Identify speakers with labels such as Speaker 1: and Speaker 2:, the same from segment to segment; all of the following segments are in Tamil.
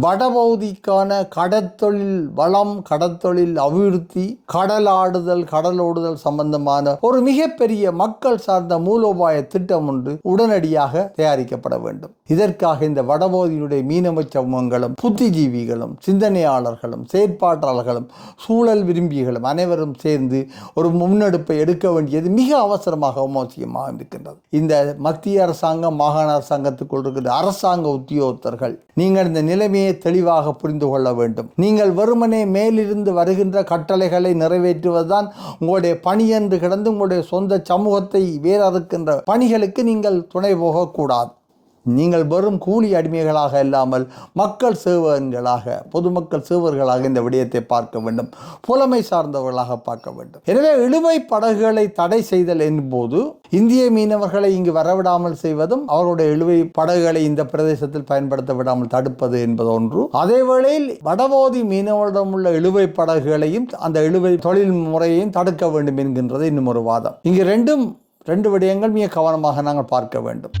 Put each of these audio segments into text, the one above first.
Speaker 1: வடபகுதிக்கான கடற்தொழில் வளம் கடற்தொழில் அபிவிருத்தி கடலாடுதல் கடலோடுதல் சம்பந்தமான ஒரு மிகப்பெரிய மக்கள் சார்ந்த மூலோபாய திட்டம் ஒன்று உடனடியாக தயாரிக்கப்பட வேண்டும். இதற்காக இந்த வடபகுதியினுடைய மீனவ சமூகங்களும் புத்திஜீவிகளும் சிந்தனையாளர்களும் செயற்பாட்டாளர்களும் சூழல் விரும்பிகளும் அனைவரும் சேர்ந்து ஒரு முன்னெடுப்பை எடுக்க வேண்டியது மிக அவசரமாகவும் அவசியமாக இருக்கின்றது. இந்த மத்திய அரசாங்கம் மாகாண அரசாங்கத்துக்குள் இருக்கிற அரசாங்க உத்தியோகத்தர்கள் நீங்கள் இந்த நிலைமையை தெளிவாக புரிந்து கொள்ள வேண்டும். நீங்கள் வெறுமனே மேலிருந்து வருகின்ற கட்டளைகளை நிறைவேற்றுவதுதான் உங்களுடைய பணி என்று கிடந்து உங்களுடைய சொந்த சமூகத்தை வேறறுக்கின்ற பணிகளுக்கு நீங்கள் துணை போகக்கூடாது. நீங்கள் வெறும் கூலி அடிமைகளாக இல்லாமல் மக்கள் சேவகர்களாக பொதுமக்கள் சேவர்களாக இந்த விடயத்தை பார்க்க வேண்டும். புலமை சார்ந்தவர்களாக பார்க்க வேண்டும். எனவே இழுவை படகுகளை தடை செய்தல் என்போது இந்திய மீனவர்களை இங்கு வரவிடாமல் செய்வதும் அவர்களுடைய இழுவை படகுகளை இந்த பிரதேசத்தில் பயன்படுத்த விடாமல் தடுப்பது என்பது ஒன்று. அதே வேளையில் வடபோதி மீனவரிடம் உள்ள இழுவை படகுகளையும் அந்த இழுவை தொழில் முறையையும் தடுக்க வேண்டும் என்கின்றது இன்னும் ஒரு வாதம். இங்கு ரெண்டும் ரெண்டு விடயங்கள் மிக கவனமாக நாங்கள் பார்க்க வேண்டும்.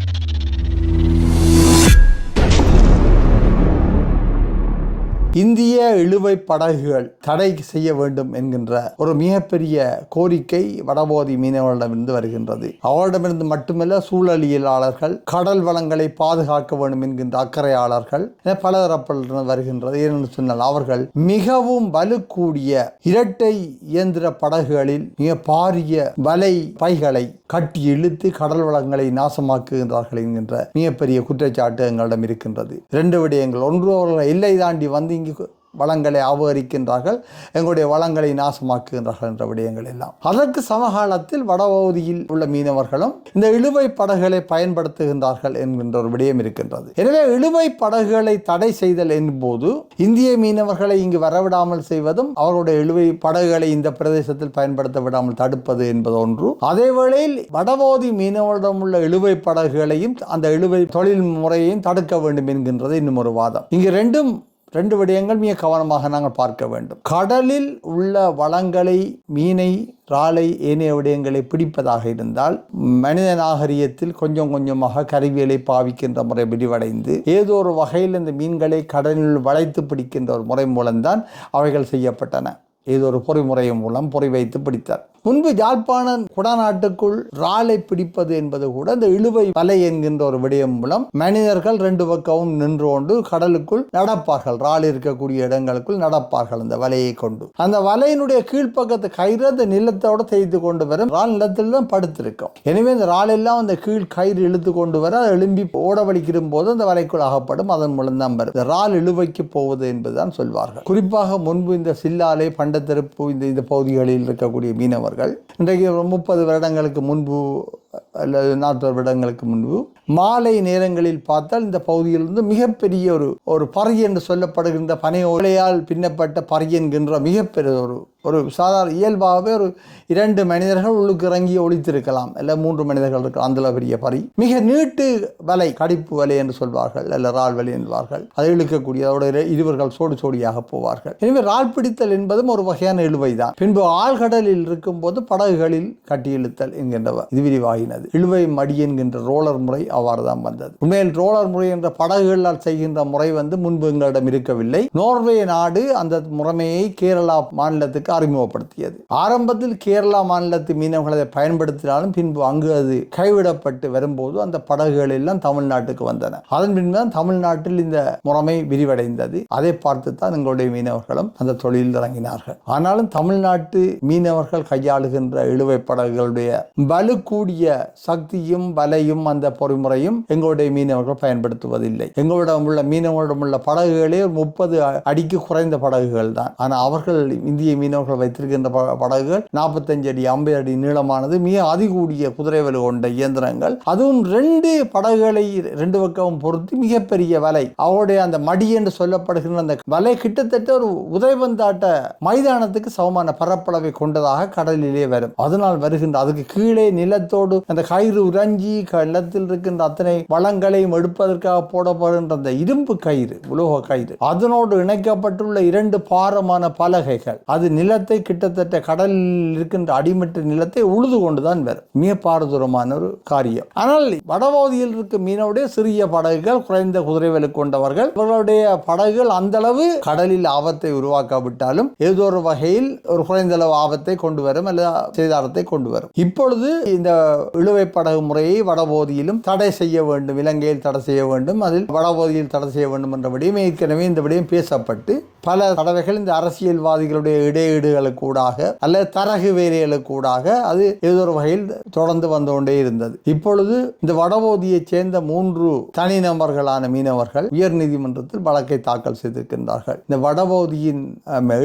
Speaker 1: இந்திய இழுவை படகுகள் தடை செய்ய வேண்டும் என்கின்ற ஒரு மிகப்பெரிய கோரிக்கை வடபோதி மீனவர்களிடமிருந்து வருகின்றது. அவரிடமிருந்து மட்டுமல்ல சூழலியலாளர்கள் கடல் வளங்களை பாதுகாக்க வேண்டும் என்கின்ற அக்கறையாளர்கள் என பலதரப்பிலிருந்து வருகின்றது. ஏனென்று சொன்னால் அவர்கள் மிகவும் வலுக்கூடிய இரட்டை இயந்திர படகுகளில் மிக பாரிய வலை பைகளை கட்டி இழுத்து கடல் வளங்களை நாசமாக்குகின்றார்கள் என்கின்ற மிகப்பெரிய குற்றச்சாட்டு எங்களிடம் இருக்கின்றது. இரண்டு விடயங்கள். ஒன்று அவர்கள் எல்லை தாண்டி வந்து இங்கு வளங்களை அபகரிக்கின்றார்கள் எங்களுடைய வளங்களை நாசமாக்குகின்றார்கள் என்ற விடயங்கள் எல்லாம். அதற்கு சமகாலத்தில் வடபகுதியில் உள்ள மீனவர்களும் இந்த இழுவை படகுகளை பயன்படுத்துகின்றார்கள் என்கின்ற ஒரு விடயம் இருக்கின்றது. எனவே இழுவை படகுகளை தடை செய்தல் என்போது இந்திய மீனவர்களை இங்கு வரவிடாமல் செய்வதும் அவர்களுடைய இழுவை படகுகளை இந்த பிரதேசத்தில் பயன்படுத்த விடாமல் தடுப்பது என்பது ஒன்று. அதே வேளையில் வடபகுதி மீனவரிடம் உள்ள இழுவை படகுகளையும் அந்த இழுவை தொழில் முறையையும் தடுக்க வேண்டும் என்கின்றது இன்னும் ஒரு வாதம். இங்கு ரெண்டும் ரெண்டு விடயங்கள் மிக கவனமாக நாங்கள் பார்க்க வேண்டும். கடலில் உள்ள வளங்களை மீனை இறாலை ஏனைய விடயங்களை பிடிப்பதாக இருந்தால் மனித நாகரிகத்தில் கொஞ்சம் கொஞ்சமாக கருவியலை பாவிக்கின்ற முறை விரிவடைந்து ஏதோ ஒரு வகையில் இந்த மீன்களை கடலில் வளைத்து பிடிக்கின்ற ஒரு முறை மூலம்தான் அவைகள் செய்யப்பட்டன. ஏதோ ஒரு பொறிமுறை மூலம் பொறி வைத்து பிடித்தார். முன்பு யாழ்ப்பாணம் குடநாட்டுக்குள் இறாலை பிடிப்பது என்பது கூட இந்த இழுவை வலை என்கின்ற ஒரு விடயம் மூலம் மனிதர்கள் ரெண்டு பக்கமும் நின்று கொண்டு கடலுக்குள் நடப்பார்கள். இறால் இருக்கக்கூடிய இடங்களுக்குள் நடப்பார்கள் அந்த வலையை கொண்டு. அந்த வலையினுடைய கீழ்ப்பக்கத்து கயிறு அந்த நிலத்தோட செய்து கொண்டு வரும் இறால் நிலத்தில் தான் படுத்திருக்கும். எனவே இந்த இறால் எல்லாம் அந்த கீழ் கயிறு இழுத்து கொண்டு வர எழும்பி ஓடவழிக்கிற போது அந்த வலைக்குள் அகப்படும் அதன் மூலம் தான் வரும். இந்த இறால் இழுவைக்கு போவது என்பதுதான் சொல்வார்கள். குறிப்பாக முன்பு இந்த சில்லாலை பண்டத்தெருப்பு இந்த இந்த பகுதிகளில் இருக்கக்கூடிய மீனவர் அவர்கள் இன்றைக்கு ஒரு முப்பது வருடங்களுக்கு முன்பு அல்லது நாற்பது வருடங்களுக்கு முன்பு. மாலை நேரங்களில் பார்த்தால் இந்த பகுதியிலிருந்து மிகப்பெரிய ஒரு ஒரு பறை என்று சொல்லப்படுகின்ற பனை ஓலையால் பின்னப்பட்ட பறை என்கின்ற மிகப்பெரிய ஒரு ஒரு சாதாரண இயல்பாகவே ஒரு இரண்டு மனிதர்கள் உள்ளுக்கு இறங்கி ஒழித்திருக்கலாம் இல்லை மூன்று மனிதர்கள் இருக்கலாம். அந்த பெரிய பறி. மிக நீட்டு வலை கடிப்பு வலை என்று சொல்வார்கள். அல்ல ரால் வலை என்பார்கள். அதை இழுக்கக்கூடிய அதோட இருவர்கள் சோடு சோடியாக போவார்கள். எனவே ரால் பிடித்தல் என்பதும் ஒரு வகையான இழுவை தான் பின்பு ஆழ்கடலில் இருக்கும்போது படகுகளில் கட்டி இழுத்தல் என்கின்ற இது மாறினது. இழுவை மடி என்கின்ற ரோலர் முறை அவ்வாறு தான் வந்தது. உண்மையில் ரோலர் முறை என்ற படகுகளால் செய்கின்ற முறை வந்து முன்பு எங்களிடம் இருக்கவில்லை. நோர்வே நாடு அந்த முறைமையை கேரளா மாநிலத்துக்கு அறிமுகப்படுத்தியது. ஆரம்பத்தில் கேரளா மாநிலத்து மீனவர்கள் அதை பயன்படுத்தினாலும் பின்பு அங்கு அது கைவிடப்பட்டு வரும்போது அந்த படகுகள் எல்லாம் தமிழ்நாட்டுக்கு வந்தன. அதன் பின்பு தான் தமிழ்நாட்டில் இந்த முறைமை விரிவடைந்தது. அதை பார்த்து தான் எங்களுடைய மீனவர்களும் அந்த தொழிலில் இறங்கினார்கள். ஆனாலும் தமிழ்நாட்டு மீனவர்கள் கையாளுகின்ற இழுவை படகுகளுடைய வலு கூடிய சக்தியும் வலையும் அந்த பொறிமுறையும் எங்களுடைய மீனவர்கள் பயன்படுத்துவதில்லை. எங்களிடம் உள்ள மீனவர்களிடம் உள்ள படகுகளே முப்பது அடிக்கு குறைந்த படகுகள் தான். ஆனால் அவர்கள் இந்திய மீனவர்கள் வைத்திருக்கின்ற படகுகள் நாற்பத்தஞ்சு அடி ஐம்பது அடி நீளமானது மிக அதிகூடிய குதிரை வலு கொண்ட இயந்திரங்கள். அதுவும் ரெண்டு படகுகளை ரெண்டு பக்கமும் பொருத்தி மிகப்பெரிய வலை. அவருடைய அந்த மடி என்று சொல்லப்படுகின்ற அந்த வலை கிட்டத்தட்ட ஒரு உதயபந்தாட்ட மைதானத்துக்கு சமமான பரப்பளவை கொண்டதாக கடலிலே வரும். அதனால் வருகின்ற அதுக்கு கீழே நிலத்தோடு அந்த கயிறு உறைஞ்சி கள்ளத்தில் இருக்கின்ற அத்தனை வளங்களையும் எடுப்பதற்காக போடப்படுகின்ற அந்த இரும்பு கயிறு உலோக கயிறு. அதனோடு இணைக்கப்பட்டுள்ள இரண்டு பாரமான பலகைகள். அது நிலத்தை கிட்டத்தட்ட கடலில் இருக்கின்ற அடிமட்ட நிலத்தை உழுது கொண்டுதான் வரும். மிக பாரதூரமான ஒரு காரியம். ஆனால் வடபகுதியில் இருக்கும் மீனவுடைய சிறிய படகுகள் குறைந்த குதிரைவலு கொண்டவர்கள் இவர்களுடைய படகுகள் அந்த அளவு கடலில் ஆபத்தை உருவாக்காவிட்டாலும் ஏதோ ஒரு வகையில் ஒரு குறைந்த அளவு ஆபத்தை கொண்டு வரும் அல்லது சேதாரத்தை கொண்டு வரும். இப்பொழுது இந்த இழுவை படகு முறையை வடபோதியிலும் தடை செய்ய வேண்டும் இலங்கையில் தடை செய்ய வேண்டும். அதில் வடபோதியில் தடை செய்ய வேண்டும் என்ற விடயம் ஏற்கனவே இந்த விடயம் பேசப்பட்டு பல தடவைகள் இந்த அரசியல்வாதிகளுடைய இடையீடுகளுக்கூடாக அல்லது தரகு வேலைகளுக்கூடாக அது ஏதோ ஒரு வகையில் தொடர்ந்து வந்து கொண்டே இருந்தது. இப்பொழுது இந்த வடபோதியைச் சேர்ந்த மூன்று தனிநபர்களான மீனவர்கள் உயர் நீதிமன்றத்தில் வழக்கை தாக்கல் செய்திருக்கின்றார்கள். இந்த வடபோதியின்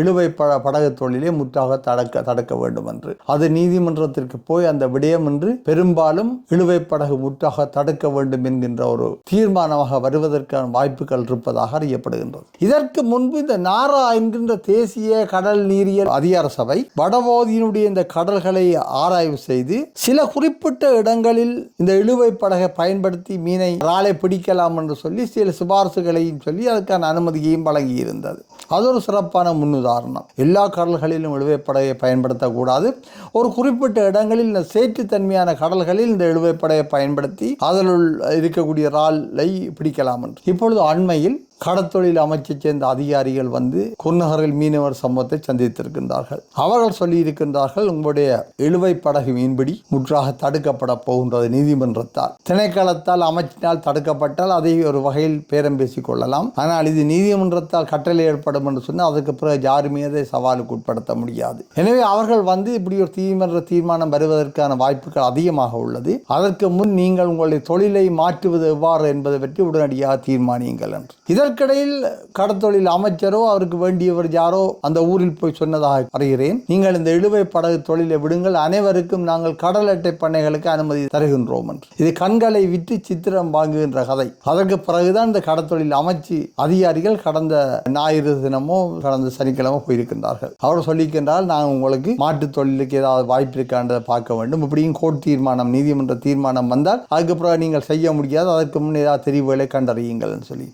Speaker 1: இழுவை பட படகு தொழிலை முற்றாக தடுக்க தடுக்க வேண்டும் என்று அது நீதிமன்றத்திற்கு போய் அந்த விடயம் என்று பெரும்பாலும் இழுவை படகு முற்றாக தடுக்க வேண்டும் என்கின்ற ஒரு தீர்மானமாக வருவதற்கான வாய்ப்புகள் இருப்பதாக அறியப்படுகின்றது. இதற்கு முன்பு இந்த நாரா என்கின்ற தேசிய கடல் நீரியல் அதிகார சபை வடபகுதியினுடைய இந்த கடல்களை ஆராய்வு செய்து சில குறிப்பிட்ட இடங்களில் இந்த இழுவை படகை பயன்படுத்தி மீனை இறாலை பிடிக்கலாம் என்று சொல்லி சில சிபாரிசுகளையும் சொல்லி அதுக்கான அனுமதியையும் வழங்கியிருந்தது. அது ஒரு சிறப்பான முன்னுதாரணம் எல்லா கடல்களிலும் இழுவைப்படையை பயன்படுத்தக்கூடாது. ஒரு குறிப்பிட்ட இடங்களில் இந்த சேற்றுத்தன்மையான கடல்களில் இந்த இழுவைப்படையை பயன்படுத்தி அதனுள் இருக்கக்கூடிய இறாலை பிடிக்கலாம் என்று இப்பொழுது அண்மையில் கடத்தொழில் அமைச்சை சேர்ந்த அதிகாரிகள் வந்து குன்னகரில் மீனவர் சமூகத்தை சந்தித்திருக்கின்றார்கள். அவர்கள் சொல்லி இருக்கின்றார்கள் உங்களுடைய இழுவை படகு மீன்பிடி முற்றாக தடுக்கப்பட போகின்றது நீதிமன்றத்தால். திணைக்களத்தால் அமைச்சினால் தடுக்கப்பட்டால் அதை ஒரு வகையில் பேரம் பேசிக் கொள்ளலாம். ஆனால் இது நீதிமன்றத்தால் கட்டளை ஏற்படும் என்று சொன்னால் அதுக்கு பிறகு யாருமே அதை சவாலுக்கு உட்படுத்த முடியாது. எனவே அவர்கள் வந்து இப்படி ஒரு தீமன்ற தீர்மானம் வருவதற்கான வாய்ப்புகள் அதிகமாக உள்ளது. அதற்கு முன் நீங்கள் உங்களுடைய தொழிலை மாற்றுவது எவ்வாறு என்பதை பற்றி உடனடியாக தீர்மானியுங்கள் என்று. இதற்கிடையில் கடத்தொழில் அமைச்சரோ அவருக்கு வேண்டியவர் யாரோ அந்த ஊரில் போய் சொன்னதாக அறிகிறேன். நீங்கள் இந்த இழுவை படகு தொழிலை விடுங்கள். அனைவருக்கும் நாங்கள் கடல் அட்டை பண்ணைகளுக்கு அனுமதி தருகின்றோம் என்று. இது கண்களை விற்று சித்திரம் வாங்குகின்ற கதை. அதற்கு பிறகுதான் இந்த கடத்தொழில் அமைச்சு அதிகாரிகள் கடந்த ஞாயிறு தினமோ கடந்த சனிக்கிழமை போயிருக்கின்றார்கள். அவர் சொல்லிக்கின்றால் நாங்கள் உங்களுக்கு மாட்டுத் தொழிலுக்கு ஏதாவது வாய்ப்பு இருக்கான்றதை பார்க்க வேண்டும். இப்படியும் கோர்ட் தீர்மானம் நீதிமன்ற தீர்மானம் வந்தால் அதுக்கப்புறம் நீங்கள் செய்ய முடியாது. அதற்கு முன் ஏதாவது தெரிவுகளை கண்டறியுங்கள் சொல்லி.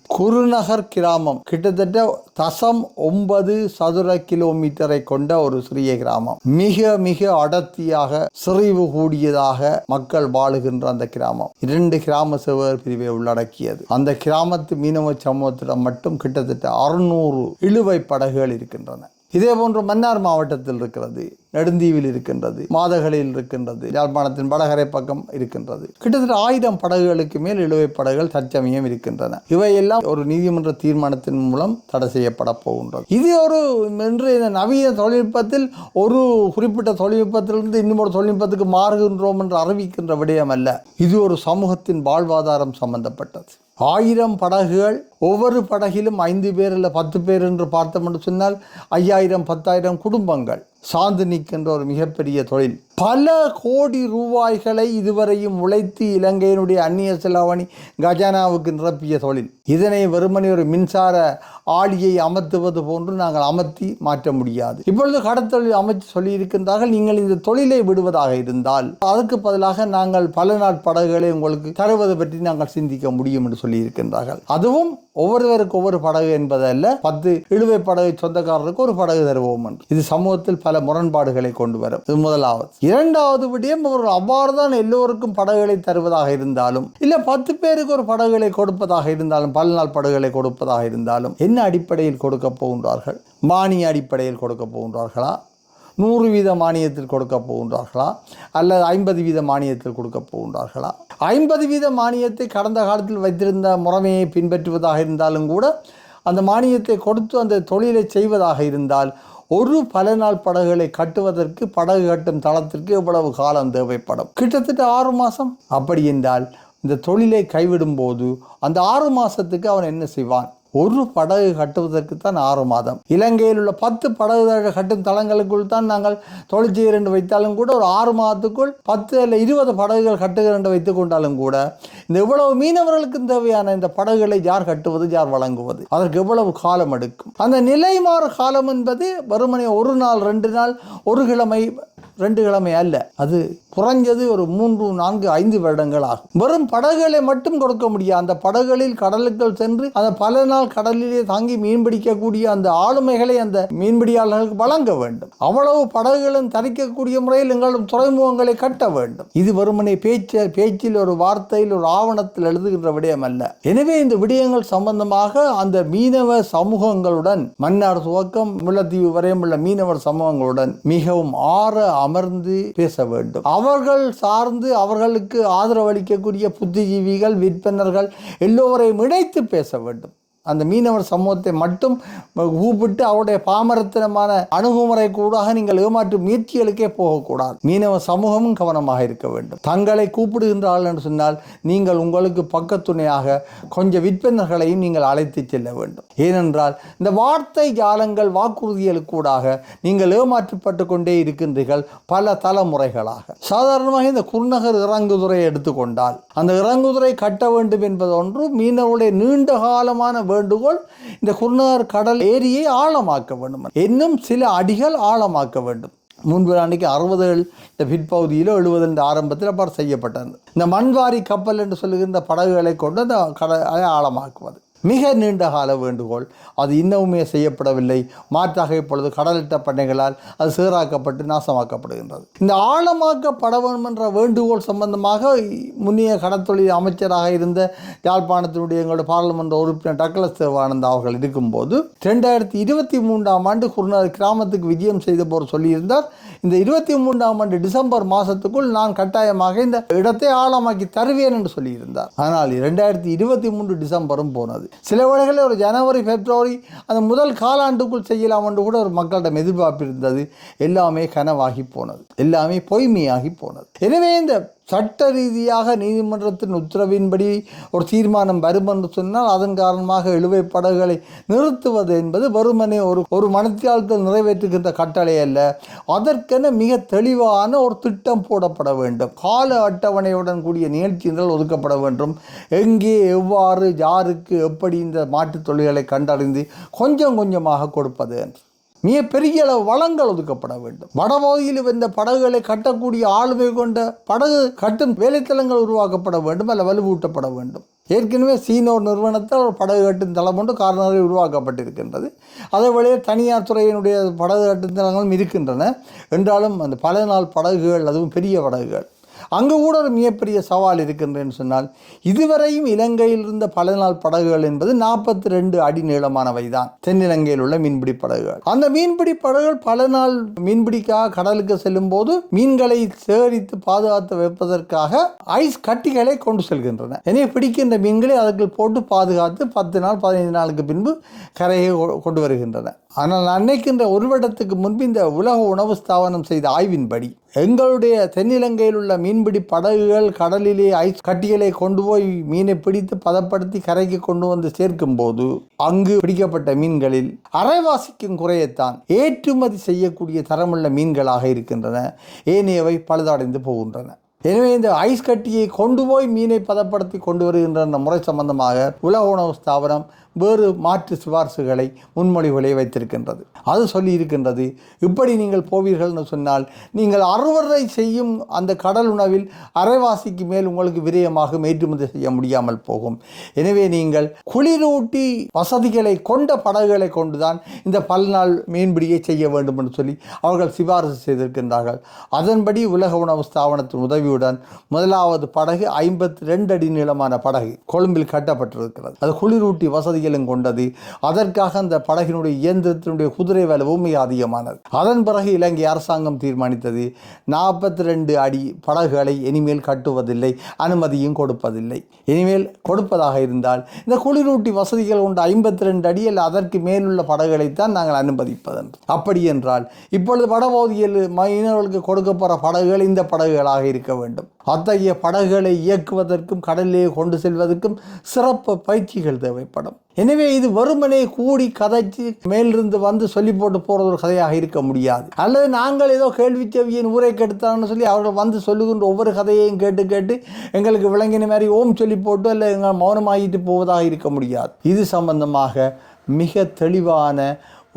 Speaker 1: நகர் கிராமம். கிட்டத்தட்ட தசம் ஒன்பது சதுர கிலோமீட்டரை கொண்ட ஒரு சிறிய கிராமம். மிக மிக அடர்த்தியாக சிறிவு கூடியதாக மக்கள் வாழுகின்ற அந்த கிராமம். இரண்டு கிராம சேவகர் பிரிவை உள்ளடக்கியது. அந்த கிராமத்து மீனவ சமூகத்திடம் மட்டும் கிட்டத்தட்ட அறுநூறு இழுவை படகுகள் இருக்கின்றன. இதே போன்று மன்னார் மாவட்டத்தில் இருக்கிறது. நெடுந்தீவில் இருக்கின்றது மாதகளில் இருக்கின்றது யாழ்ப்பாணத்தின் வடகரை பக்கம் இருக்கின்றது. கிட்டத்தட்ட ஆயிரம் படகுகளுக்கு மேல் இழுவை படகுகள் தற்சமயம் இருக்கின்றன. இவையெல்லாம் ஒரு நீதிமன்ற தீர்மானத்தின் மூலம் தடை செய்யப்பட போகின்றது இது ஒரு இன்று இந்த நவீன தொழில்நுட்பத்தில் ஒரு குறிப்பிட்ட தொழில்நுட்பத்திலிருந்து இன்னும் ஒரு தொழில்நுட்பத்துக்கு மாறுகின்றோம் என்று அறிவிக்கின்ற விடயம் அல்ல இது ஒரு சமூகத்தின் வாழ்வாதாரம் சம்பந்தப்பட்டது. ஆயிரம் படகுகள் ஒவ்வொரு படகிலும் ஐந்து பேர் இல்லை பத்து பேர் என்று பார்த்தோம் என்று சொன்னால் ஐயாயிரம் பத்தாயிரம் குடும்பங்கள். சார்ந்து நிற்கின்ற ஒரு மிகப்பெரிய தொழில். பல கோடி ரூபாய்களை இதுவரையும் உழைத்து இலங்கையினுடைய அந்நிய செலாவணி கஜானாவுக்கு நிரப்பிய தொழில். இதனை வெறுமனே ஒரு மின்சார ஆளியை அமர்த்துவது போன்று நாங்கள் அமர்த்தி மாற்ற முடியாது. இப்பொழுது கடத்தொழில் அமைச்சு சொல்லியிருக்கின்றார்கள் நீங்கள் இந்த தொழிலை விடுவதாக இருந்தால் அதற்கு பதிலாக நாங்கள் பல நாள் படகுகளை உங்களுக்கு தருவது பற்றி நாங்கள் சிந்திக்க முடியும் என்று சொல்லியிருக்கின்றார்கள். அதுவும் ஒவ்வொருவருக்கு ஒவ்வொரு படகு என்பதல்ல பத்து இழுவை படகு சொந்தக்காரருக்கு ஒரு படகு தருவோம் என்று. இது சமூகத்தில் பல முரண்பாடுகளை கொண்டு வரும். இது முதலாவது. இரண்டாவது விடயம் அவர்கள் அவ்வாறு தான் எல்லோருக்கும் படகுகளை தருவதாக இருந்தாலும் இல்லை பத்து பேருக்கு ஒரு படகுகளை கொடுப்பதாக இருந்தாலும் பல நாள் படகுகளை கொடுப்பதாக இருந்தாலும் என்ன அடிப்படையில் கொடுக்க போகின்றார்கள்? மானிய அடிப்படையில் கொடுக்க போகின்றார்களா? நூறு வீத மானியத்தில் கொடுக்க போகின்றார்களா? அல்லது ஐம்பது வீத மானியத்தில் கொடுக்க போகின்றார்களா? ஐம்பது வீத மானியத்தை கடந்த காலத்தில் வைத்திருந்த முறைமையை பின்பற்றுவதாக இருந்தாலும் கூட அந்த மானியத்தை கொடுத்து அந்த தொழிலை செய்வதாக இருந்தால் ஒரு பல நாள் படகுகளை கட்டுவதற்கு படகு கட்டும் தளத்திற்கு இவ்வளவு காலம் தேவைப்படும்? கிட்டத்தட்ட ஆறு மாதம் அப்படி என்றால் இந்த தொழிலை கைவிடும் போது அந்த ஆறு மாதத்துக்கு அவன் என்ன செய்வான்? ஒரு படகு கட்டுவதற்கு தான் ஆறு மாதம். இலங்கையில் உள்ள பத்து படகு கட்டும் தளங்களுக்குள் தான் நாங்கள் தொழிற்செய்கிற என்று வைத்தாலும் கூட ஒரு ஆறு மாதத்துக்குள் பத்து இல்லை இருபது படகுகள் கட்டுகிற என்று வைத்துக் கொண்டாலும் கூட இந்த இவ்வளவு மீனவர்களுக்கு தேவையான இந்த படகுகளை யார் கட்டுவது யார் வழங்குவது? அதற்கு எவ்வளவு காலம் எடுக்கும்? அந்த நிலைமாறு காலம் என்பது வெறுமனே ஒரு நாள் ரெண்டு நாள் ஒரு கிழமை ரெண்டு கிழமை அல்ல. அது குறைஞ்சது ஒரு மூன்று நான்கு ஐந்து வருடங்கள் ஆகும். வெறும் படகுகளை மட்டும் கொடுக்க முடியாது. அந்த படகுகளில் கடலுக்குள் சென்று அந்த பல நாள் கடலிலே தாங்கி மீன் பிடிக்கக்கூடிய அந்த ஆளுமைகளை அந்த மீன்பிடியாளர்களுக்கு வழங்க வேண்டும். அவ்வளவு படகுகளும் தரிக்கக்கூடிய முறையில் எங்களும் துறைமுகங்களை கட்ட வேண்டும். இது வெறுமனே பேச்சு பேச்சில் ஒரு வார்த்தையில் ஒரு ஆவணத்தில் எழுதுகின்ற விடயம் அல்ல. எனவே இந்த விடயங்கள் சம்பந்தமாக அந்த மீனவ சமூகங்களுடன் மன்னார் துவக்கம் முல்லத்தீவு வரையும் உள்ள மீனவர் சமூகங்களுடன் மிகவும் ஆற அமர்ந்து பேச வேண்டும். அவர்கள் சார்ந்து அவர்களுக்கு ஆதரவளிக்கக்கூடிய புத்திஜீவிகள் விற்பனர்கள் எல்லோரையும் இணைத்து பேச வேண்டும். அந்த மீனவர் சமூகத்தை மட்டும் கூப்பிட்டு அவருடைய பாமரத்தனமான அணுகுமுறை கூடாக நீங்கள் ஏமாற்று முயற்சிகளுக்கே போகக்கூடாது. மீனவ சமூகமும் கவனமாக இருக்க வேண்டும். தங்களை கூப்பிடுகின்றார்கள் என்று சொன்னால் நீங்கள் உங்களுக்கு பக்கத்துணையாக கொஞ்சம் விற்பனர்களையும் நீங்கள் அழைத்து செல்ல வேண்டும். ஏனென்றால் இந்த வார்த்தை ஜாலங்கள் வாக்குறுதிகளுக்கூடாக நீங்கள் ஏமாற்றப்பட்டு கொண்டே இருக்கின்றீர்கள் பல தலைமுறைகளாக. சாதாரணமாக இந்த குருநகர் இறங்குதுறையை எடுத்துக்கொண்டால் அந்த இறங்குதுறை கட்ட வேண்டும் என்பது ஒன்று மீனவருடைய நீண்ட காலமான வேண்டுகோள் இந்த குருநகர் கடல் ஏரியை ஆழமாக்க வேண்டும். இன்னும் சில அடிகள் ஆழமாக்க வேண்டும். முன்பு அன்றைக்கு அறுபதுகள் இந்த பிற்பகுதியிலோ எழுபது ஆரம்பத்தில் அப்பாறு செய்யப்பட்டது. இந்த மண்வாரி கப்பல் என்று சொல்லுகின்ற படகுகளை கொண்டு அந்த கடலை ஆழமாக்குவது. மிக நீண்ட கால வேண்டுகோள். அது இன்னமுமே செய்யப்படவில்லை. மாற்றாக இப்பொழுது கடலிட்ட பண்ணைகளால் அது சீராக்கப்பட்டு நாசமாக்கப்படுகின்றது. இந்த ஆழமாக்கப்பட வேண்டும் என்ற வேண்டுகோள் சம்பந்தமாக முன்னைய கடத்தொழில் அமைச்சராக இருந்த யாழ்ப்பாணத்தினுடைய எங்களுடைய பாராளுமன்ற உறுப்பினர் டக்ளஸ் தேவானந்த் அவர்கள் இருக்கும்போது ரெண்டாயிரத்தி இருபத்தி மூன்றாம் ஆண்டு குருநாதர் கிராமத்துக்கு விஜயம் செய்த போர் சொல்லியிருந்தார் இந்த இருபத்தி மூன்றாம் ஆண்டு டிசம்பர் மாதத்துக்குள் நான் கட்டாயமாக இந்த இடத்தை ஆழமாக்கி தருவேன் என்று சொல்லியிருந்தார். ஆனால் இரண்டாயிரத்தி இருபத்தி மூன்று டிசம்பரும் போனது. சில வேளைகளில் ஒரு ஜனவரி பிப்ரவரி அந்த முதல் காலாண்டுக்குள் செய்யலாம் என்று கூட ஒரு மக்களிடம் எதிர்பார்ப்பு இருந்தது. எல்லாமே கனவாகி போனது. எல்லாமே பொய்மையாகி போனது. எனவே இந்த சட்ட ரீதியாக நீதிமன்றத்தின் உத்தரவின்படி ஒரு தீர்மானம் வரும் என்று சொன்னால் அதன் காரணமாக இழுவை படகுகளை நிறுத்துவது என்பது வெறுமனே ஒரு ஒரு மனத்தியாளத்தில் நிறைவேற்றுகின்ற கட்டளை அல்ல. அதற்கென மிக தெளிவான ஒரு திட்டம் போடப்பட வேண்டும். கால அட்டவணையுடன் கூடிய நிகழ்ச்சிகள் ஒதுக்கப்பட வேண்டும். எங்கே எவ்வாறு யாருக்கு எப்படி இந்த மாற்றுத் தொழில்களை கண்டறிந்து கொஞ்சம் கொஞ்சமாக கொடுப்பது? என்று மிக பெரிய அளவு வளங்கள் ஒதுக்கப்பட வேண்டும். வடபகுதியில் இந்த படகுகளை கட்டக்கூடிய ஆளுமை கொண்ட படகு கட்டும் வேலைத்தலங்கள் உருவாக்கப்பட வேண்டும் அல்ல வலுவூட்டப்பட வேண்டும். ஏற்கனவே சீனோர் நிறுவனத்தால் ஒரு படகு கட்டும் தளம் ஒன்று காரணமாக உருவாக்கப்பட்டிருக்கின்றது. அதே வழியே தனியார் துறையினுடைய படகு கட்டும் தளங்களும் இருக்கின்றன. என்றாலும் அந்த பல நாள் படகுகள் அதுவும் பெரிய படகுகள் அங்கு கூட ஒரு மிகப்பெரிய சவால் இருக்கின்றேன்னு சொன்னால் இதுவரையும் இலங்கையில் இருந்த பல நாள் படகுகள் என்பது நாற்பத்தி ரெண்டு அடி நீளமானவை தான் தென்னிலங்கையில் உள்ள மீன்பிடி படகுகள். அந்த மீன்பிடி படகுகள் பல நாள் மீன்பிடிக்காக கடலுக்கு செல்லும் போது மீன்களை சேகரித்து பாதுகாத்து வைப்பதற்காக ஐஸ் கட்டிகளை கொண்டு செல்கின்றன. எனவே பிடிக்கின்ற மீன்களை அதற்கு போட்டு பாதுகாத்து பத்து நாள் பதினைந்து நாளுக்கு பின்பு கரையை கொ- கொண்டு வருகின்றன. ஆனால் நான் நினைக்கின்ற ஒரு வருடத்துக்கு முன்பு இந்த உலக உணவு ஸ்தாபனம் செய்த ஆய்வின்படி எங்களுடைய தென்னிலங்கையில் உள்ள மீன்பிடி படகுகள் கடலிலே ஐஸ் கட்டிகளை கொண்டு போய் மீனை பிடித்து பதப்படுத்தி கரைக்கு கொண்டு வந்து சேர்க்கும் போது அங்கு பிடிக்கப்பட்ட மீன்களில் அரைவாசிக்கும் குறையத்தான் ஏற்றுமதி செய்யக்கூடிய தரமுள்ள மீன்களாக இருக்கின்றன. ஏனையவை பழுதடைந்து போகின்றன. எனவே இந்த ஐஸ் கட்டியை கொண்டு போய் மீனை பதப்படுத்தி கொண்டு வருகின்ற அந்த முறை சம்பந்தமாக உலக உணவு ஸ்தாபனம் வேறு மாற்று சிபார்சுகளை முன்மொழிவுகளை வைத்திருக்கின்றது. அது சொல்லி இருக்கின்றது இப்படி நீங்கள் போவீர்கள்னு சொன்னால் நீங்கள் அறுவடை செய்யும் அந்த கடல் உணவில் அரைவாசிக்கு மேல் உங்களுக்கு விரயமாகும் ஏற்றுமதி செய்ய முடியாமல் போகும். எனவே நீங்கள் குளிரூட்டி வசதிகளை கொண்ட படகுகளை கொண்டுதான் இந்த பல்நாள் மீன்பிடியை செய்ய வேண்டும் என்று சொல்லி அவர்கள் சிபாரிசு செய்திருக்கின்றார்கள். அதன்படி உலக உணவு ஸ்தாபனத்தின் உதவியுடன் முதலாவது படகு ஐம்பத்தி ரெண்டு அடி நீளமான படகு கொழும்பில் கட்டப்பட்டிருக்கிறது. அது குளிரூட்டி வசதி வசதிகளும் கொண்டது. அதற்காக அந்த படகினுடைய இயந்திரத்தினுடைய குதிரை வலுவும் மிக அதிகமானது அதன் பிறகு இலங்கை அரசாங்கம் தீர்மானித்தது. நாற்பத்தி ரெண்டு அடி படகுகளை இனிமேல் கட்டுவதில்லை அனுமதியும் கொடுப்பதில்லை. இனிமேல் கொடுப்பதாக இருந்தால் இந்த குளிரூட்டி வசதிகள் கொண்ட ஐம்பத்தி ரெண்டு அடி அல்ல அதற்கு மேலுள்ள படகுகளைத்தான் நாங்கள் அனுமதிப்பதென்று. அப்படி என்றால் இப்பொழுது வடபகுதியில் மீனவர்களுக்கு கொடுக்கப்படுற படகுகள் இந்த படகுகளாக இருக்க வேண்டும். அத்தகைய படகுகளை இயக்குவதற்கும் கடலிலே கொண்டு செல்வதற்கும் சிறப்பு பயிற்சிகள் தேவைப்படும். எனவே இது வறுமனை கூடி கதைச்சு மேலிருந்து வந்து சொல்லி போட்டு போகிறது ஒரு கதையாக இருக்க முடியாது. அல்லது நாங்கள் ஏதோ கேள்வி செவியின் ஊரை கெடுத்தான்னு சொல்லி அவர்கள் வந்து சொல்லுகின்ற ஒவ்வொரு கதையையும் கேட்டு கேட்டு எங்களுக்கு விளங்கின மாதிரி ஓம் சொல்லி போட்டு அல்ல எங்கள் மௌனமாகிட்டு போவதாக இருக்க முடியாது. இது சம்பந்தமாக மிக தெளிவான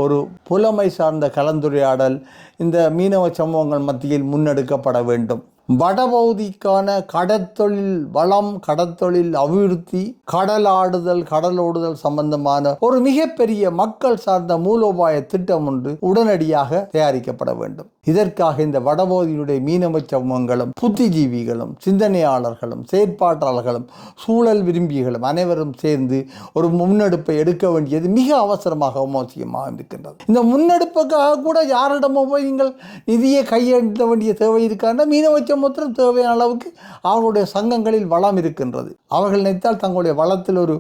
Speaker 1: ஒரு புலமை சார்ந்த கலந்துரையாடல் இந்த மீனவ சம்பவங்கள் மத்தியில் முன்னெடுக்கப்பட வேண்டும். வடபகுதிக்கான கடற்தொழில் வளம் கடற்தொழில் அபிவிருத்தி கடலாடுதல் கடலோடுதல் சம்பந்தமான ஒரு மிகப்பெரிய மக்கள் சார்ந்த மூலோபாய திட்டம் ஒன்று உடனடியாக தயாரிக்கப்பட வேண்டும். இதற்காக இந்த வடபகுதியினுடைய மீனவ சமூகங்களும் புத்திஜீவிகளும் சிந்தனையாளர்களும் செயற்பாட்டாளர்களும் சூழல் விரும்பிகளும் அனைவரும் சேர்ந்து ஒரு முன்னெடுப்பை எடுக்க வேண்டியது மிக அவசரமாக அவசியமாக இருக்கின்றது. இந்த முன்னெடுப்புக்காக கூட யாரிடமோ போய் நீங்கள் நிதியை கையெழுத்த வேண்டிய தேவை இருக்கான மீனவ சமூகத்திலும் தேவையான அளவுக்கு அவர்களுடைய சங்கங்களில் வளம் இருக்கின்றது. அவர்கள் நினைத்தால் தங்களுடைய வளத்தில் ஒரு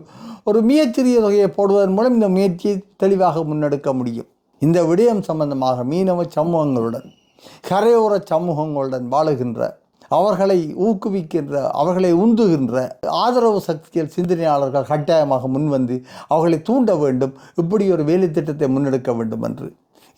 Speaker 1: ஒரு மிகச்சிறிய தொகையை போடுவதன் மூலம் இந்த முயற்சியை தெளிவாக முன்னெடுக்க முடியும். இந்த விடயம் சம்பந்தமாக மீனவ சமூகங்களுடன் கரையோர சமூகங்களுடன் வாழுகின்ற அவர்களை ஊக்குவிக்கின்ற அவர்களை உந்துகின்ற ஆதரவு சக்திகள் சிந்தனையாளர்கள் கட்டாயமாக முன்வந்து அவர்களை தூண்ட வேண்டும். இப்படி ஒரு வேலை திட்டத்தை முன்னெடுக்க வேண்டும் என்று.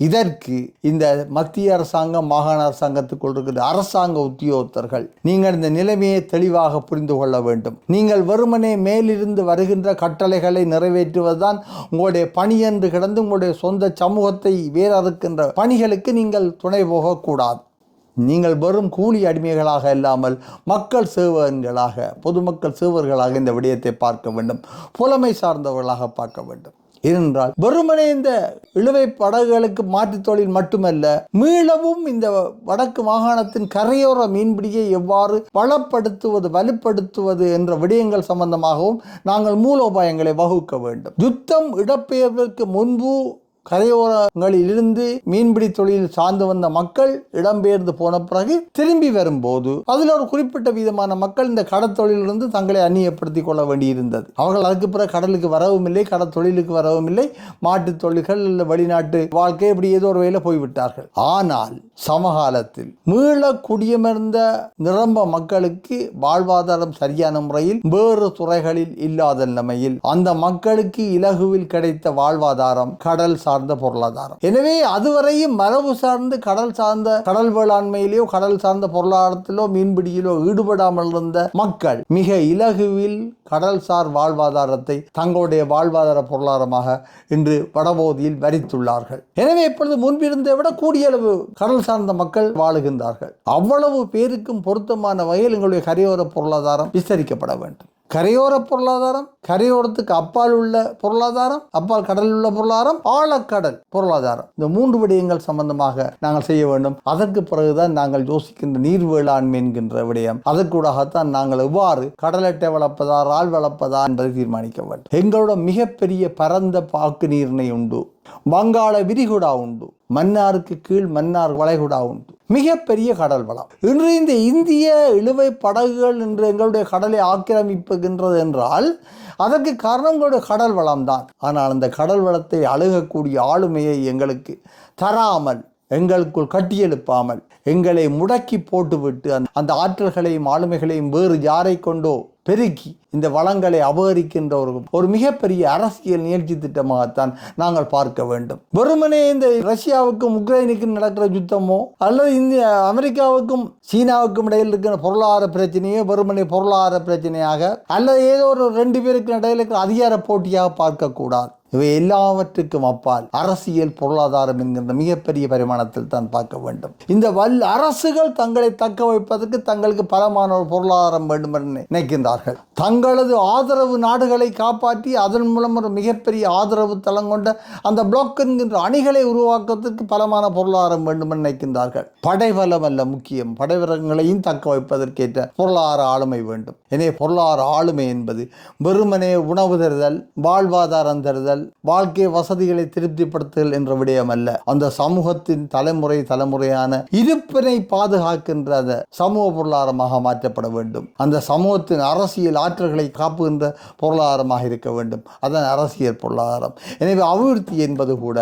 Speaker 1: இதற்கு இந்த மத்திய அரசாங்கம் மாகாண அரசாங்கத்துக்குள் இருக்கிற அரசாங்க உத்தியோகத்தர்கள் நீங்கள் இந்த நிலைமையை தெளிவாக புரிந்து கொள்ள வேண்டும். நீங்கள் வெறுமனே மேலிருந்து வருகின்ற கட்டளைகளை நிறைவேற்றுவதுதான் உங்களுடைய பணி என்று கிடந்து உங்களுடைய சொந்த சமூகத்தை வேறறுக்கின்ற பணிகளுக்கு நீங்கள் துணை போகக்கூடாது. நீங்கள் வெறும் கூலி அடிமைகளாக இல்லாமல் மக்கள் சேவகன்களாக பொதுமக்கள் சேவர்களாக இந்த விடயத்தை பார்க்க வேண்டும். புலமை சார்ந்தவர்களாக பார்க்க வேண்டும். ஏனென்றால் வெறுமனே இந்த இழுவை படகுகளுக்கு மாற்றுத் தொழில் மட்டுமல்ல மீளவும் இந்த வடக்கு மாகாணத்தின் கரையோர மீன்பிடியை எவ்வாறு பலப்படுத்துவது வலுப்படுத்துவது என்ற விடயங்கள் சம்பந்தமாகவும் நாங்கள் மூலோபாயங்களை வகுக்க வேண்டும். யுத்தம் இடப்பெயர்வதற்கு முன்பு கரையோரங்களில் இருந்து மீன்பிடி தொழில் சார்ந்து வந்த மக்கள் இடம்பெயர்ந்து போன பிறகு திரும்பி வரும்போது அதில் ஒரு குறிப்பிட்ட விதமான மக்கள் இந்த கடற்தொழிலிருந்து தங்களை அந்நியப்படுத்திக் கொள்ள வேண்டியிருந்தது. அவர்கள் அதுக்கு பிறகு கடலுக்கு வரவும் இல்லை கடற்தொழிலுக்கு வரவும் இல்லை. மாட்டுத் தொழில்கள் இல்லை வெளிநாட்டு வாழ்க்கை இப்படி ஏதோ ஒரு வகையில் போய்விட்டார்கள். ஆனால் சமகாலத்தில் மீள குடியமர்ந்த நிரம்ப மக்களுக்கு வாழ்வாதாரம் சரியான முறையில் வேறு துறைகளில் இல்லாத நிலைமையில் அந்த மக்களுக்கு இலகுவில் கிடைத்த வாழ்வாதாரம் கடல் சார் சார்ந்த பொருளாதாரம். எனவே அதுவரையும் மரபு சார்ந்து கடல் சார்ந்த கடல் வேளாண்மையிலோ கடல் சார்ந்த பொருளாதாரத்திலோ மீன்பிடியிலோ ஈடுபடாமல் இருந்த மக்கள் மிக இலகுவில் கடல்சார் வாழ்வாதாரத்தை தங்களுடைய வாழ்வாதார பொருளாதாரமாக இன்று வடபகுதியில் வரித்துள்ளார்கள். எனவே இப்பொழுது முன்பிருந்ததை விட கூடிய அளவு கடல் சார்ந்த மக்கள் வாழுகின்றார்கள். அவ்வளவு பேருக்கும் பொருத்தமான வகையில் எங்களுடைய கரையோர பொருளாதாரம் விஸ்தரிக்கப்பட வேண்டும். கரையோர பொருளாதாரம் கரையோரத்துக்கு அப்பால் உள்ள பொருளாதாரம் அப்பால் கடலில் உள்ள பொருளாதாரம் ஆழக்கடல் பொருளாதாரம். இந்த மூன்று விடயங்கள் சம்பந்தமாக நாங்கள் செய்ய வேண்டும். அதற்கு பிறகுதான் நாங்கள் யோசிக்கின்ற நீர் வேளாண்மை என்கின்ற விடயம். அதற்கூடாகத்தான் நாங்கள் எவ்வாறு கடலட்டை வளர்ப்பதா ரால் வளர்ப்பதா என்பதை தீர்மானிக்க வேண்டும். எங்களோட மிகப்பெரிய பரந்த பாக்கு நீர்ணை உண்டு. வங்காள விரிகுடா உண்டு மன்னாருக்கு கீழ் மன்னார் வளைகுடா உண்டு. மிகப்பெரிய கடல் வளம். இன்று இந்த இந்திய இழுவை படகுகள் இன்று எங்களுடைய கடலை ஆக்கிரமிப்புகின்றது என்றால் அதற்கு காரணம் எங்களுடைய கடல் வளம்தான். ஆனால் அந்த கடல் வளத்தை அழுகக்கூடிய ஆளுமையை எங்களுக்கு தராமல் எங்களுக்குள் கட்டியெழுப்பாமல் எங்களை முடக்கி போட்டுவிட்டு அந்த அந்த ஆற்றல்களையும் ஆளுமைகளையும் வேறு யாரை கொண்டோ பெருக்கி இந்த வளங்களை அபகரிக்கின்ற ஒரு ஒரு மிகப்பெரிய அரசியல் நிகழ்ச்சி திட்டமாகத்தான் நாங்கள் பார்க்க வேண்டும். வெறுமனே இந்த ரஷ்யாவுக்கும் உக்ரைனுக்கும் நடக்கிற யுத்தமோ அல்லது இந்திய அமெரிக்காவுக்கும் சீனாவுக்கும் இடையில் இருக்கிற பொருளாதார பிரச்சனையோ வெறுமனே பொருளாதார பிரச்சனையாக அல்லது ஏதோ ஒரு ரெண்டு பேருக்கு இடையில இருக்கிற அதிகார போட்டியாக பார்க்கக்கூடாது. இவை எல்லாவற்றுக்கும் அப்பால் அரசியல் பொருளாதாரம் என்கின்ற மிகப்பெரிய பரிமாணத்தில் தான் பார்க்க வேண்டும். இந்த வல் அரசுகள் தங்களை தக்க வைப்பதற்கு தங்களுக்கு பலமான ஒரு பொருளாதாரம் வேண்டும் என்று நினைக்கின்றார்கள். தங்களது ஆதரவு நாடுகளை காப்பாற்றி அதன் மூலம் ஒரு மிகப்பெரிய ஆதரவு தளம் கொண்ட அந்த பிளாக் என்கின்ற அணிகளை உருவாக்குவதற்கு பலமான பொருளாதாரம் வேண்டும் என்று நினைக்கின்றார்கள். படைபலம் அல்ல முக்கியம். படைவரங்களையும் தக்க வைப்பதற்கேற்ற பொருளாதார ஆளுமை வேண்டும். எனவே பொருளாதார ஆளுமை என்பது வெறுமனே உணவு தருதல் வாழ்வாதாரம் தருதல் வாழ்க்கை வசதிகளை திருப்திப்படுத்துதல் என்ற விடயம் அல்ல அந்த சமூகத்தின் தலைமுறை தலைமுறையான இருப்பினை பாதுகாக்கின்ற அந்த சமூக பொருளாதாரமாக மாற்றப்பட வேண்டும். அந்த சமூகத்தின் அரசியல் ஆற்றல்களை காப்புகின்ற பொருளாதாரமாக இருக்க வேண்டும். அதான் அரசியல் பொருளாதாரம். எனவே அபிவிருத்தி என்பது கூட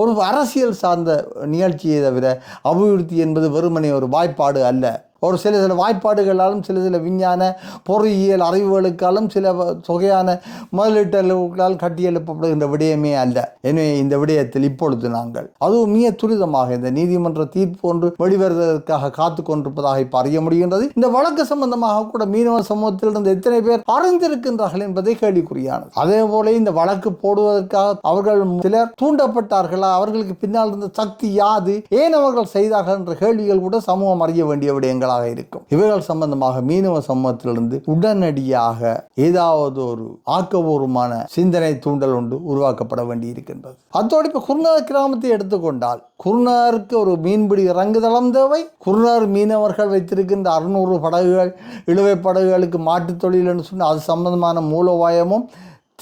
Speaker 1: ஒரு அரசியல் சார்ந்த நிகழ்ச்சியை தவிர அபிவிருத்தி என்பது வெறுமனே ஒரு வாய்ப்பாடு அல்ல. ஒரு சில சில வாய்ப்பாடுகளாலும் சில சில விஞ்ஞான பொறியியல் அறிவுகளுக்காலும் சில தொகையான முதலீட்டாளர்களால் கட்டியெழுப்பப்படுகின்ற விடயமே அல்ல. எனவே இந்த விடயத்தில் இப்பொழுது நாங்கள் அதுவும் மிக துரிதமாக இந்த நீதிமன்ற தீர்ப்பு ஒன்று வெளிவருவதற்காக காத்து கொண்டிருப்பதாக இப்போ அறிய முடிகின்றது. இந்த வழக்கு சம்பந்தமாக கூட மீனவ சமூகத்திலிருந்து எத்தனை பேர் அறிந்திருக்கின்றார்கள் என்பதை கேள்விக்குறியானது. அதே போல இந்த வழக்கு போடுவதற்காக அவர்கள் சிலர் தூண்டப்பட்டார்களா? அவர்களுக்கு பின்னால் இருந்த சக்தி யாது? ஏன் அவர்கள் செய்தார்கள் என்ற கேள்விகள் கூட சமூகம் அறிய வேண்டிய விடயங்கள் விஷயங்களாக இருக்கும். இவைகள் சம்பந்தமாக மீனவ சமூகத்திலிருந்து உடனடியாக ஏதாவது ஒரு ஆக்கபூர்வமான சிந்தனை தூண்டல் ஒன்று உருவாக்கப்பட வேண்டி இருக்கின்றது அத்தோடு இப்போ குருநார் கிராமத்தை எடுத்துக்கொண்டால் குருநாருக்கு ஒரு மீன்பிடி இறங்குதளம் தேவை. குருநார் மீனவர்கள் வைத்திருக்கின்ற அறுநூறு படகுகள் இழுவை படகுகளுக்கு மாட்டுத் தொழில் என்று சொன்னால் அது சம்பந்தமான மூலோபாயமும்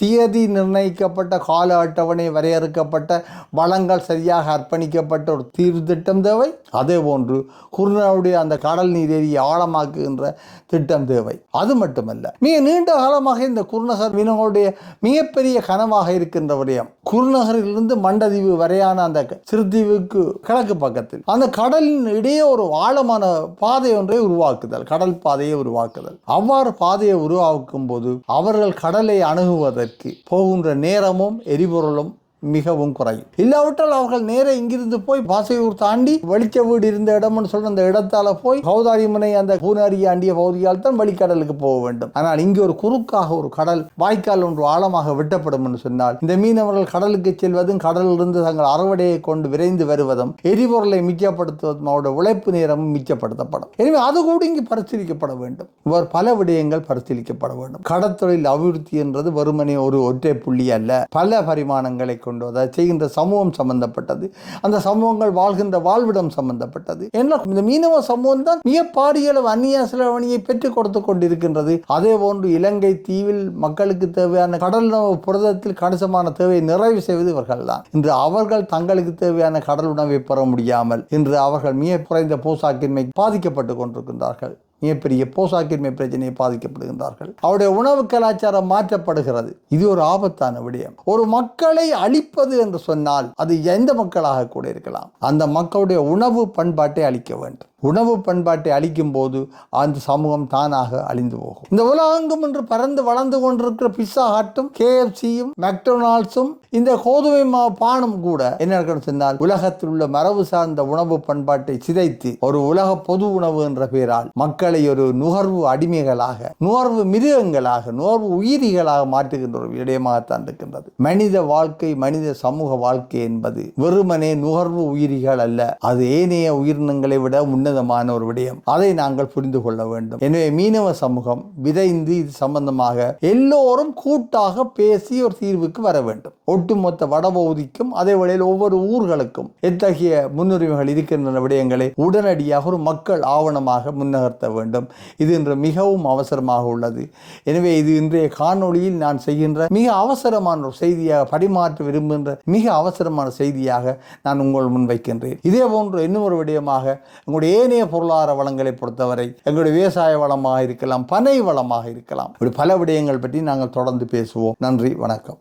Speaker 1: தியதி நிர்ணயிக்கப்பட்ட கால அட்டவணை வரையறுக்கப்பட்ட வளங்கள் சரியாக அர்ப்பணிக்கப்பட்ட ஒரு தீர்வு திட்டம் தேவை. அதே போன்று குருநாவுடைய அந்த கடல் நீரேரியை ஆழமாக்குகின்ற திட்டம் தேவை. அது மட்டுமல்ல மிக நீண்ட காலமாக இந்த குருநகர் மீனவர்களுடைய மிகப்பெரிய கனவாக இருக்கின்ற விடயம் குருநகரிலிருந்து மண்டதீவு வரையான அந்த சிறுதீவுக்கு கிழக்கு பக்கத்தில். அந்த கடலின் இடையே ஒரு ஆழமான பாதை ஒன்றை உருவாக்குதல் கடல் பாதையை உருவாக்குதல். அவ்வாறு பாதையை உருவாக்கும் போது அவர்கள் கடலை அணுகுவதற்கு போகின்ற நேரமும் எரிபொருளும் மிகவும் குறையும் இல்லாவிட்டால் அவர்கள் நேர இங்கிருந்து போய் பாசையூர் தாண்டி வெளிச்ச வீடு இருந்த இடம்னு சொல்ற அந்த இடத்தால போய் கௌதாரிமனை அந்த பூனாரி ஆண்டிய பகுதியால் தான் வழிக்கடலுக்கு போக வேண்டும். ஆனால் இங்கே ஒரு குறுக்காக ஒரு கடல் வாய்க்கால் ஒன்று ஆழமாக வெட்டப்படும் என்று சொன்னால் இந்த மீனவர்கள் கடலுக்கு செல்வதும் கடலிலிருந்து தங்கள் அறுவடையை கொண்டு விரைந்து வருவதும் எரிபொருளை மிச்சப்படுத்துவதும் அவருடைய உழைப்பு நேரமும் மிச்சப்படுத்தப்படும். எனவே அது கூட இங்கு பரிசீலிக்கப்பட வேண்டும். இவர் பல விடயங்கள் பரிசீலிக்கப்பட வேண்டும். கடற்தொழில் அபிவிருத்தி என்றது வெறுமனே ஒரு ஒற்றை புள்ளி அல்ல. பல பரிமாணங்களை கொண்டு அதை செய்கின்ற சமூகம் சம்பந்தப்பட்டது. அந்த சமூகங்கள் வாழ்கின்ற வாழ்விடம் சம்பந்தப்பட்டது. என்ன இந்த மீனவ சமூகம் தான் மிக பாடியளவு அந்நிய செலவணியை பெற்றுக் கொடுத்து கொண்டிருக்கின்றது. அதே போன்று இலங்கை தீவில் மக்களுக்கு தேவையான கடல் உணவு புரதத்தில் கணிசமான தேவையை நிறைவு செய்வது இவர்கள் தான் இன்று அவர்கள் தங்களுக்கு தேவையான கடல் உணவை பெற முடியாமல் இன்று அவர்கள் மிக குறைந்த போசாக்கின்மை பாதிக்கப்பட்டு கொண்டிருக்கின்றார்கள். மிகப்பெரிய போசாக்கின்மை பிரச்சனையை பாதிக்கப்படுகின்றார்கள். அவருடைய உணவு கலாச்சாரம் மாற்றப்படுகிறது. இது ஒரு ஆபத்தான விடயம். ஒரு மக்களை அழிப்பது என்று சொன்னால் அது எந்த மக்களாக கூட இருக்கலாம். அந்த மக்களுடைய உணவு பண்பாட்டை அழிக்க வேண்டும். உணவு பண்பாட்டை அளிக்கும் போது அந்த சமூகம் தானாக அழிந்து போகும். இந்த உலகெங்கும் என்று பறந்து வளர்ந்து கொண்டிருக்கிற பிஸ்ஸா ஹட்டும் கேஎஃப்சியும் மெக்டொனால்ட்ஸும் இந்த கோதுமை மா பானம் கூட என்ன நடக்கணும் சொன்னால் உலகத்தில் உள்ள மரபு சார்ந்த உணவு பண்பாட்டை சிதைத்து ஒரு உலக பொது உணவு என்ற பெயரால் மக்களை ஒரு நுகர்வு அடிமைகளாக நுகர்வு மிருகங்களாக நுகர்வு உயிரிகளாக மாற்றுகின்ற ஒரு விடயமாகத்தான் இருக்கின்றது. மனித வாழ்க்கை மனித சமூக வாழ்க்கை என்பது வெறுமனே நுகர்வு உயிரிகள் அல்ல அது ஏனைய உயிரினங்களை விட உன்னதமான ஒரு விடயம். அதை நாங்கள் புரிந்து கொள்ள வேண்டும். எனவே மீனவ சமூகம் விதைந்து இது சம்பந்தமாக எல்லோரும் கூட்டாக பேசி ஒரு தீர்வுக்கு வர வேண்டும். ஒட்டுமொத்த வடபகுதிக்கும் அதே வேளையில் ஒவ்வொரு ஊர்களுக்கும் எத்தகைய முன்னுரிமைகள் இருக்கின்றன விடயங்களை உடனடியாக ஒரு மக்கள் ஆவணமாக முன்னகர்த்த வேண்டும். இது இன்று மிகவும் அவசரமாக உள்ளது. எனவே இது இன்றைய காணொளியில் நான் செய்கின்ற மிக அவசரமான ஒரு செய்தியாக பரிமாற்ற விரும்புகின்ற மிக அவசரமான செய்தியாக நான் உங்கள் முன்வைக்கின்றேன் இதே போன்று இன்னும் ஒரு விடயமாக உங்களுடைய ஏனைய பொருளாதார வளங்களை பொறுத்தவரை எங்களுடைய விவசாய வளமாக இருக்கலாம் பனை வளமாக இருக்கலாம். இப்படி பல விடயங்கள் பற்றி நாங்கள் தொடர்ந்து பேசுவோம். நன்றி வணக்கம்.